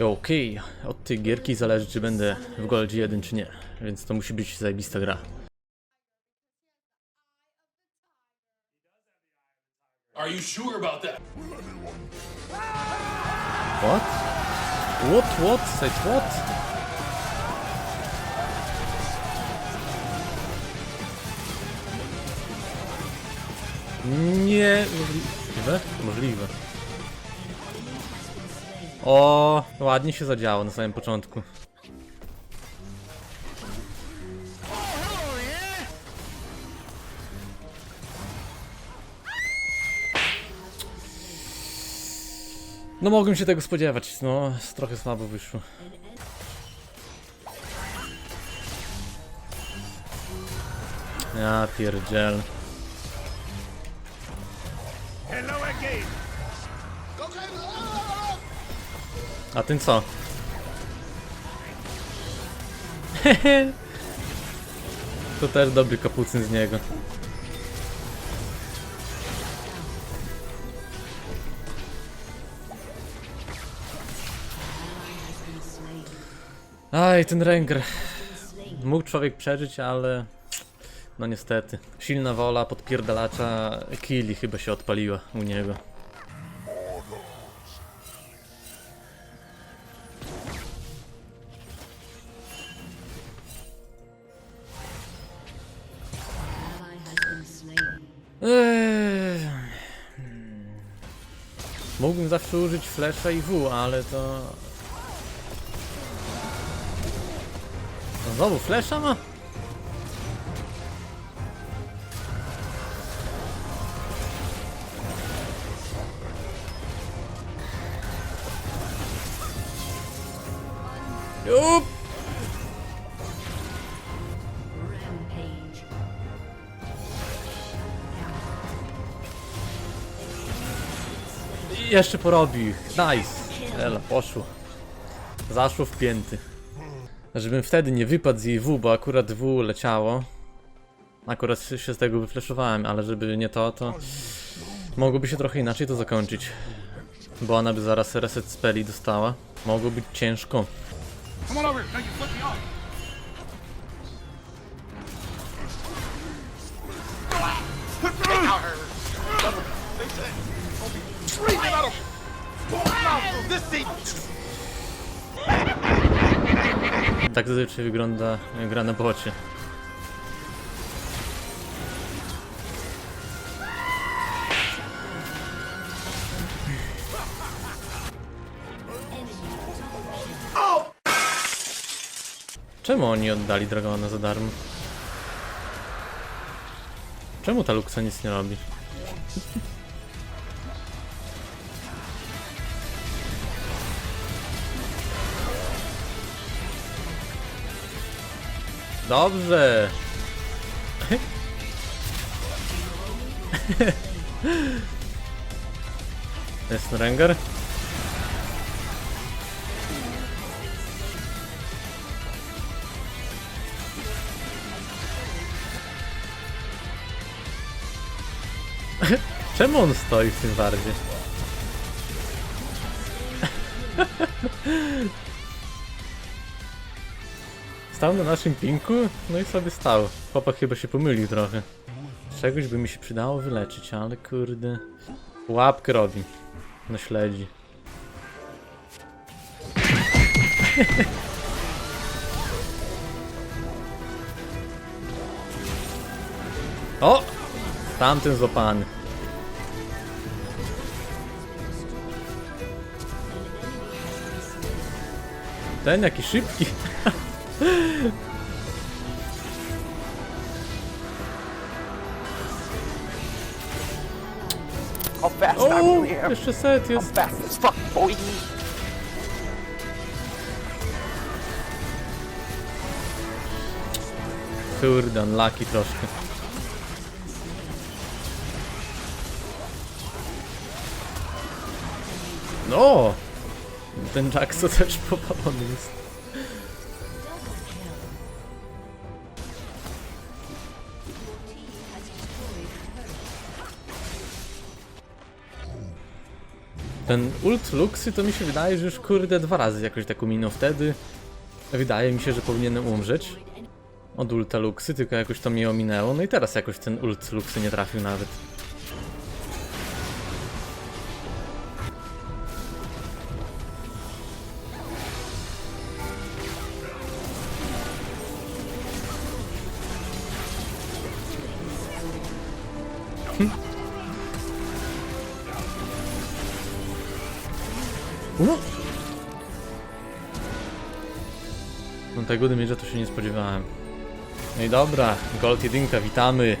Okej, od tej gierki zależy czy będę w Goldzie 1 czy nie, więc to musi być zajebista gra. Are you sure about that? What? What, what? Said what? Nie, możliwe? Możliwe. O, ładnie się zadziało na samym początku. No mogłem się tego spodziewać, no trochę słabo wyszło. Ja pierdziel. A ten co? to też dobry kapucyn z niego. Aj, ten Renger. Mógł człowiek przeżyć, ale... No niestety. Silna wola podpierdalacza Kili chyba się odpaliła u niego. Mógłbym zawsze użyć flesza i W, ale to... No Znowu flesza ma? Jup! Jeszcze porobił. Nice. Ela, poszło. Zaszło w pięty. Żebym wtedy nie wypadł z jej W, bo akurat W leciało. Akurat się z tego wyfleszowałem, ale żeby nie to, to mogłoby się trochę inaczej to zakończyć. Bo ona by zaraz reset speli dostała. Mogło być ciężko. Come Tak zazwyczaj wygląda gra na bocie. Czemu oni oddali Dragona za darmo? Czemu ta Luxa nic nie robi? Dobrze. Jest Rengar? Czemu on stoi w tym wardzie? Stał na naszym pinku, no i sobie stał. Chłopak chyba się pomylił trochę. Czegoś by mi się przydało wyleczyć, ale kurde. Łapkę robi. No śledzi. o! Tamten złapany. Ten jaki szybki. How fast O, I really am. jeszcze set jest. fast as fuck, boy. Kurde, unlucky troszkę. No! Ten Jackso też popalony jest. Ten ult Luxy to mi się wydaje, że już kurde dwa razy jakoś tak minął wtedy. Wydaje mi się, że powinienem umrzeć od ulta Luxy, tylko jakoś to mnie ominęło. No i teraz jakoś ten ult Luxy nie trafił nawet. No. No tego damage'a to się nie spodziewałem. No i dobra, Gold 1, witamy.